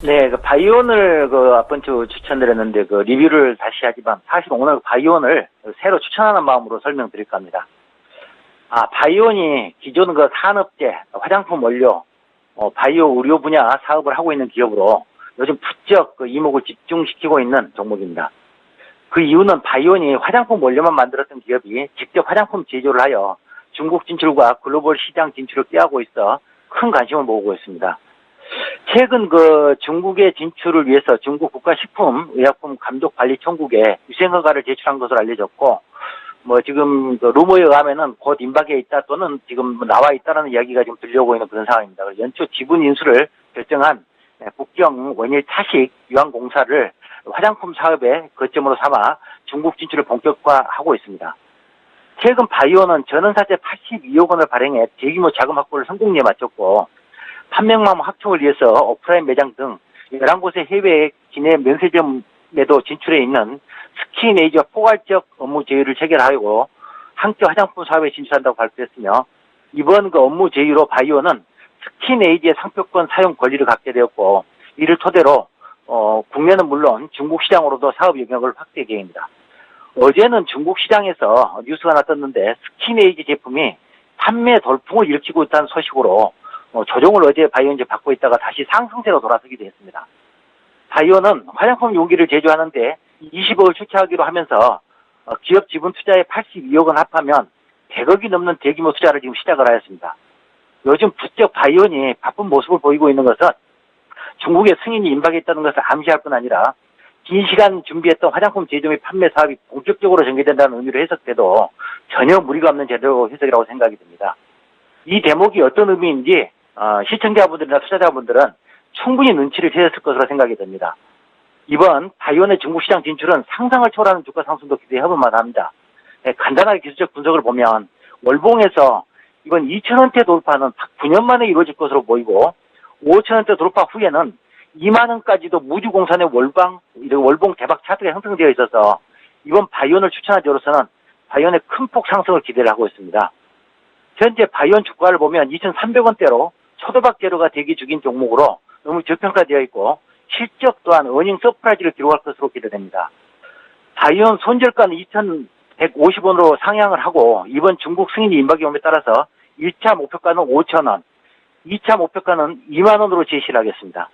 네, 그 바이온을 그 앞번 주 추천드렸는데 그 리뷰를 다시 하지만 사실 오늘 바이온을 새로 추천하는 마음으로 설명드릴까 합니다. 아, 바이온이 기존 그 산업재, 화장품 원료, 어, 바이오 의료 분야 사업을 하고 있는 기업으로 요즘 부쩍 그 이목을 집중시키고 있는 종목입니다. 그 이유는 바이온이 화장품 원료만 만들었던 기업이 직접 화장품 제조를 하여 중국 진출과 글로벌 시장 진출을 꾀하고 있어 큰 관심을 모으고 있습니다. 최근 그 중국의 진출을 위해서 중국 국가식품의약품감독관리청국에 위생허가를 제출한 것으로 알려졌고 뭐 지금 그 루머에 의하면은 곧 임박에 있다 또는 지금 나와 있다라는 이야기가 지금 들려오고 있는 그런 상황입니다. 연초 지분 인수를 결정한 네, 북경 원일 차식 유한 공사를 화장품 사업의 거점으로 삼아 중국 진출을 본격화하고 있습니다. 최근 바이오는 전원사채 82억 원을 발행해 대규모 자금 확보를 성공리에 마쳤고 판매망 확충을 위해서 오프라인 매장 등 11곳의 해외 기내 면세점에도 진출해 있는 스킨에이지와 포괄적 업무 제휴를 체결하고 함께 화장품 사업에 진출한다고 발표했으며 이번 그 업무 제휴로 바이오는 스킨에이지의 상표권 사용 권리를 갖게 되었고 이를 토대로 어, 국내는 물론 중국 시장으로도 사업 영역을 확대 계획입니다. 어제는 중국 시장에서 뉴스가 하나 떴는데 스킨에이지 제품이 판매 돌풍을 일으키고 있다는 소식으로 어, 조정을 어제 바이오인제 받고 있다가 다시 상승세로 돌아서기도 했습니다. 바이오는 화장품 용기를 제조하는데 20억을 출자하기로 하면서 어, 기업 지분 투자에 82억원 합하면 100억이 넘는 대규모 투자를 지금 시작을 하였습니다. 요즘 부쩍 바이온이 바쁜 모습을 보이고 있는 것은 중국의 승인이 임박했다는 것을 암시할 뿐 아니라 긴 시간 준비했던 화장품 제조 및 판매 사업이 본격적으로 전개된다는 의미로 해석돼도 전혀 무리가 없는 제도 해석이라고 생각이 듭니다. 이 대목이 어떤 의미인지 어, 시청자분들이나 투자자분들은 충분히 눈치를 채셨을 것으로 생각이 듭니다. 이번 바이온의 중국 시장 진출은 상상을 초월하는 주가 상승도 기대해볼 만합니다. 네, 간단하게 기술적 분석을 보면 월봉에서 이번 2천원대 돌파는 9년 만에 이루어질 것으로 보이고 5천원대 돌파 후에는 2만원까지도 무주공산의 월방, 월봉 대박 차트가 형성되어 있어서 이번 바이온을 추천한 저로서는 바이온의 큰 폭 상승을 기대를 하고 있습니다. 현재 바이온 주가를 보면 2,300원대로 초도박 재료가 대기 중인 종목으로 너무 저평가되어 있고 실적 또한 어닝 서프라이즈를 기록할 것으로 기대됩니다. 바이온 손절가는 2,150원으로 상향을 하고 이번 중국 승인이 임박이 옴에 따라서 1차 목표가는 5천원, 2차 목표가는 2만원으로 제시를 하겠습니다.